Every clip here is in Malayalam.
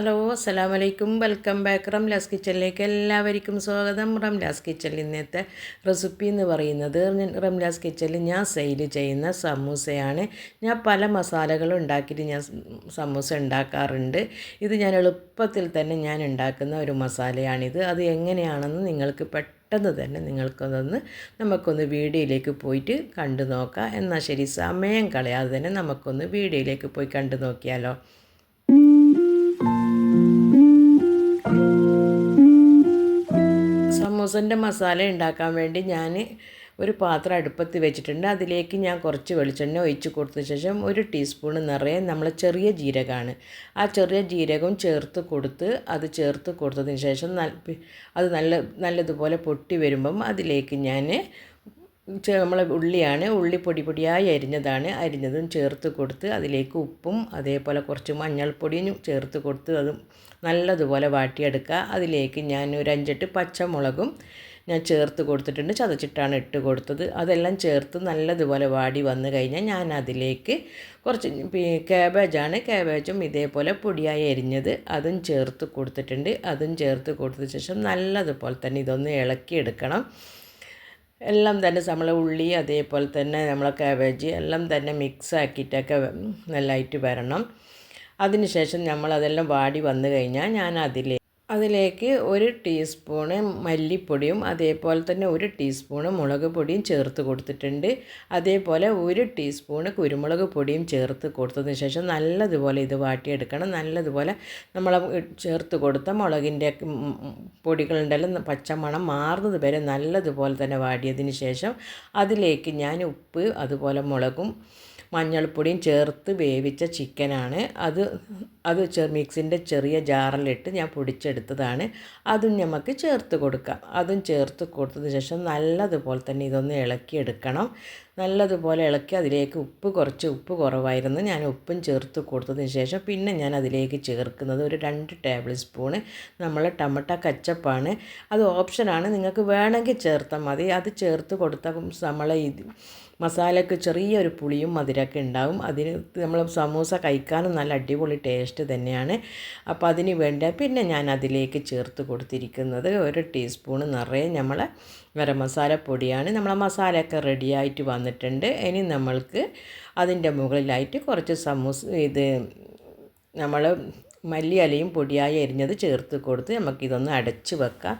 ഹലോ അസ്സലാം വലൈക്കും വെൽക്കം ബാക്ക് റംലാസ് കിച്ചണിലേക്ക് എല്ലാവർക്കും സ്വാഗതം. റംലാസ് കിച്ചണിൽ ഇന്നത്തെ റെസിപ്പി എന്ന് പറയുന്നത് റംലാസ് കിച്ചണിൽ ഞാൻ സെയിൽ ചെയ്യുന്ന സമൂസയാണ്. ഞാൻ പല മസാലകളും ഉണ്ടാക്കിയിട്ട് ഞാൻ സമൂസ ഉണ്ടാക്കാറുണ്ട്. ഇത് ഞാൻ എളുപ്പത്തിൽ തന്നെ ഞാൻ ഉണ്ടാക്കുന്ന ഒരു മസാലയാണിത്. അത് എങ്ങനെയാണെന്ന് നിങ്ങൾക്ക് പെട്ടെന്ന് തന്നെ നിങ്ങൾക്കൊന്ന് നമുക്കൊന്ന് വീഡിയോയിലേക്ക് പോയിട്ട് കണ്ടു നോക്കാം എന്നാൽ ശരി സമയം കളയാതെ തന്നെ നമുക്കൊന്ന് വീഡിയോയിലേക്ക് പോയി കണ്ടു നോക്കിയാലോ സമൂസന്റെ മസാല ഉണ്ടാക്കാൻ വേണ്ടി ഞാൻ ഒരു പാത്രം അടുപ്പത്ത് വെച്ചിട്ടുണ്ട്. അതിലേക്ക് ഞാൻ കുറച്ച് വെളിച്ചെണ്ണ ഒഴിച്ച് കൊടുത്ത ശേഷം ഒരു ടീസ്പൂൺ നിറയെ നമ്മൾ ചെറിയ ജീരകമാണ്. ആ ചെറിയ ജീരകം ചേർത്ത് കൊടുത്ത് അത് ചേർത്ത് കൊടുത്തതിന് ശേഷം അത് നല്ല നല്ലതുപോലെ പൊട്ടി വരുമ്പം അതിലേക്ക് ഞാൻ നമ്മളെ ഉള്ളിയാണ് ഉള്ളി പൊടി പൊടിയായി അരിഞ്ഞതാണ്. അരിഞ്ഞതും ചേർത്ത് കൊടുത്ത് അതിലേക്ക് ഉപ്പും അതേപോലെ കുറച്ച് മഞ്ഞൾപ്പൊടിയും ചേർത്ത് കൊടുത്ത് അതും നല്ലതുപോലെ വാട്ടിയെടുക്കുക. അതിലേക്ക് ഞാൻ ഒരു അഞ്ചെട്ട് പച്ചമുളകും ഞാൻ ചേർത്ത് കൊടുത്തിട്ടുണ്ട്. ചതച്ചിട്ടാണ് ഇട്ട് കൊടുത്തത്. അതെല്ലാം ചേർത്ത് നല്ലതുപോലെ വാടി വന്നു കഴിഞ്ഞാൽ ഞാൻ അതിലേക്ക് കുറച്ച് കാബേജാണ് കാബേജും ഇതേപോലെ പൊടിയായി അരിഞ്ഞത് അതും ചേർത്ത് കൊടുത്തിട്ടുണ്ട്. അതും ചേർത്ത് കൊടുത്ത ശേഷം നല്ലതുപോലെ തന്നെ ഇതൊന്ന് ഇളക്കിയെടുക്കണം. എല്ലാം തന്നെ നമ്മൾ ഉള്ളി അതേപോലെ തന്നെ നമ്മളെ കാബേജ് എല്ലാം തന്നെ മിക്സ് ആക്കിയിട്ടൊക്കെ നല്ലതായിട്ട് വരണം. അതിനുശേഷം നമ്മൾ അതെല്ലാം വാടി വന്നു കഴിഞ്ഞാൽ ഞാൻ അതിലേക്ക് അതിലേക്ക് ഒരു ടീസ്പൂണ് മല്ലിപ്പൊടിയും അതേപോലെ തന്നെ ഒരു ടീസ്പൂണ് മുളക് പൊടിയും ചേർത്ത് കൊടുത്തിട്ടുണ്ട്. അതേപോലെ ഒരു ടീസ്പൂണ് കുരുമുളക് പൊടിയും ചേർത്ത് കൊടുത്തതിന് ശേഷം നല്ലതുപോലെ ഇത് വാട്ടിയെടുക്കണം. നല്ലതുപോലെ നമ്മൾ ചേർത്ത് കൊടുത്ത മുളകിന്റെ പൊടികളുണ്ടല്ലോ പച്ചമണം മാറുന്നത് വരെ നല്ലതുപോലെ തന്നെ വാടിയതിന് ശേഷം അതിലേക്ക് ഞാൻ ഉപ്പ് അതുപോലെ മുളകും മഞ്ഞൾപ്പൊടിയും ചേർത്ത് വേവിച്ച ചിക്കനാണ്. അത് അത് മിക്സിന്റെ ചെറിയ ജാറിലിട്ട് ഞാൻ പൊടിച്ചെടുത്തതാണ്. അതും നമുക്ക് ചേർത്ത് കൊടുക്കാം. അതും ചേർത്ത് കൊടുത്തതിന് ശേഷം നല്ലതുപോലെ തന്നെ ഇതൊന്ന് ഇളക്കിയെടുക്കണം. നല്ലതുപോലെ ഇളക്കി അതിലേക്ക് ഉപ്പ് കുറച്ച് ഉപ്പ് കുറവായിരുന്നു. ഞാൻ ഉപ്പും ചേർത്ത് കൊടുത്തതിന് ശേഷം പിന്നെ ഞാൻ അതിലേക്ക് ചേർക്കുന്നത് ഒരു രണ്ട് ടേബിൾ സ്പൂണ് നമ്മൾ ടമട്ട കച്ചപ്പാണ്. അത് ഓപ്ഷനാണ്. നിങ്ങൾക്ക് വേണമെങ്കിൽ ചേർത്താൽ മതി. അത് ചേർത്ത് കൊടുത്താൽ നമ്മൾ ഇത് മസാലയ്ക്ക് ചെറിയൊരു പുളിയും മധുരമൊക്കെ ഉണ്ടാവും. അതിന് നമ്മൾ സമൂസ കഴിക്കാനും നല്ല അടിപൊളി ടേസ്റ്റ് തന്നെയാണ്. അപ്പോൾ അതിന് വേണ്ട പിന്നെ ഞാൻ അതിലേക്ക് ചേർത്ത് കൊടുത്തിരിക്കുന്നത് ഒരു ടീസ്പൂൺ നിറയെ നമ്മളെ ഗരം മസാല പൊടിയാണ്. നമ്മളെ മസാലയൊക്കെ റെഡിയായിട്ട് വന്നിട്ടുണ്ട്. ഇനി നമ്മൾക്ക് അതിന്റെ മുകളിലായിട്ട് കുറച്ച് സമൂസ ഇത് നമ്മൾ മല്ലിയലയും പൊടിയായി അരിഞ്ഞത് ചേർത്ത് കൊടുത്ത് നമുക്കിതൊന്ന് അടച്ച് വെക്കാം.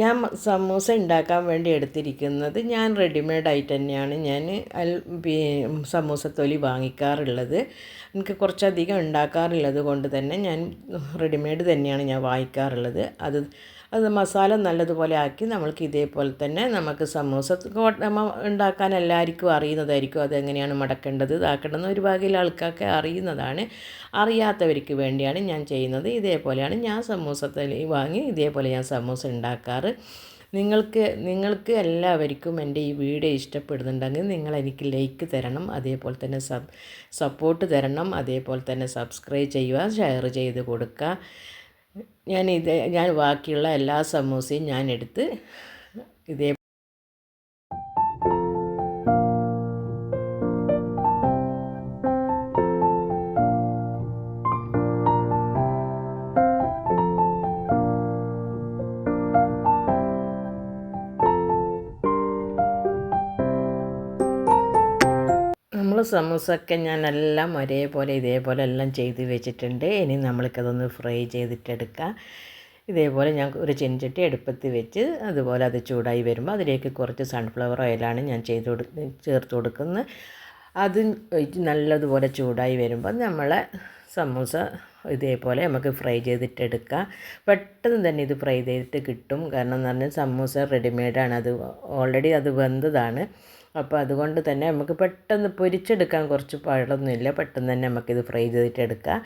ഞാൻ സമൂസ ഉണ്ടാക്കാൻ വേണ്ടി എടുത്തിരിക്കുന്നത് ഞാൻ റെഡിമെയ്ഡ് ആയിട്ട് തന്നെയാണ്. ഞാൻ സമൂസ തൊലി വാങ്ങിക്കാറുള്ളത്. എനിക്ക് കുറച്ചധികം ഉണ്ടാക്കാറുള്ളത് കൊണ്ട് തന്നെ ഞാൻ റെഡിമെയ്ഡ് തന്നെയാണ് ഞാൻ വാങ്ങിക്കാറുള്ളത്. അത് അത് മസാല നല്ലതുപോലെ ആക്കി നമ്മൾക്ക് ഇതേപോലെ തന്നെ നമുക്ക് സമൂസ ഉണ്ടാക്കാൻ എല്ലാവർക്കും അറിയുന്നതായിരിക്കും അതെങ്ങനെയാണ് മടക്കേണ്ടത്. ഇതാക്കേണ്ടതെന്ന് ഒരു ഭാഗയിൽ ആൾക്കാർക്ക് അറിയുന്നതാണ്. അറിയാത്തവർക്ക് വേണ്ടിയാണ് ഞാൻ ചെയ്യുന്നത്. ഇതേപോലെയാണ് ഞാൻ സമൂസ തലി വാങ്ങി ഇതേപോലെ ഞാൻ സമൂസ ഉണ്ടാക്കാറ്. നിങ്ങൾക്ക് നിങ്ങൾക്ക് എല്ലാവർക്കും എന്റെ ഈ വീഡിയോ ഇഷ്ടപ്പെടുന്നുണ്ടെങ്കിൽ നിങ്ങൾ എനിക്ക് ലൈക്ക് തരണം. അതേപോലെ തന്നെ സപ്പോർട്ട് തരണം. അതേപോലെ തന്നെ സബ്സ്ക്രൈബ് ചെയ്യുക ഷെയർ ചെയ്ത് കൊടുക്കുക. ഞാൻ ഇത് ഞാൻ ബാക്കിയുള്ള എല്ലാ സമൂസയും ഞാൻ എടുത്ത് സമൂസൊക്കെ ഞാൻ എല്ലാം ഒരേപോലെ ഇതേപോലെ എല്ലാം ചെയ്ത് വെച്ചിട്ടുണ്ട്. ഇനി നമ്മൾക്കതൊന്ന് ഫ്രൈ ചെയ്തിട്ടെടുക്കാം. ഇതേപോലെ ഞാൻ ഒരു ചെഞ്ചട്ടി അടുപ്പത്ത് വെച്ച് അതുപോലെ അത് ചൂടായി വരുമ്പോൾ അതിലേക്ക് കുറച്ച് സൺഫ്ലവർ ഓയിലാണ് ഞാൻ ചെയ്ത് കൊടുക്ക ചേർത്ത് കൊടുക്കുന്നത്. അത് നല്ലതുപോലെ ചൂടായി വരുമ്പോൾ നമ്മളെ സമൂസ ഇതേപോലെ നമുക്ക് ഫ്രൈ ചെയ്തിട്ടെടുക്കാം. പെട്ടെന്ന് തന്നെ ഇത് ഫ്രൈ ചെയ്തിട്ട് കിട്ടും. കാരണം എന്ന് പറഞ്ഞാൽ സമൂസ റെഡിമെയ്ഡാണ് അത് ഓൾറെഡി അത് വെന്തതാണ്. അപ്പോൾ അതുകൊണ്ട് തന്നെ നമുക്ക് പെട്ടെന്ന് പൊരിച്ചെടുക്കാൻ കുറച്ച് പാടൊന്നുമില്ല പെട്ടെന്ന് തന്നെ നമുക്കിത് ഫ്രൈ ചെയ്തിട്ടെടുക്കാം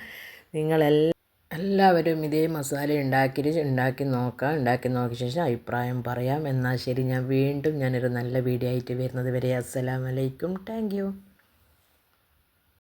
നിങ്ങളെല്ലാം എല്ലാവരും ഇതേ മസാല ഉണ്ടാക്കിയിട്ട് ഉണ്ടാക്കി നോക്കാം. ഉണ്ടാക്കി നോക്കിയ ശേഷം അഭിപ്രായം പറയാം. എന്നാൽ ശരി ഞാൻ വീണ്ടും ഞാനൊരു നല്ല വീഡിയോ ആയിട്ട് വരുന്നത് വരെ അസ്സലാമലൈക്കും താങ്ക്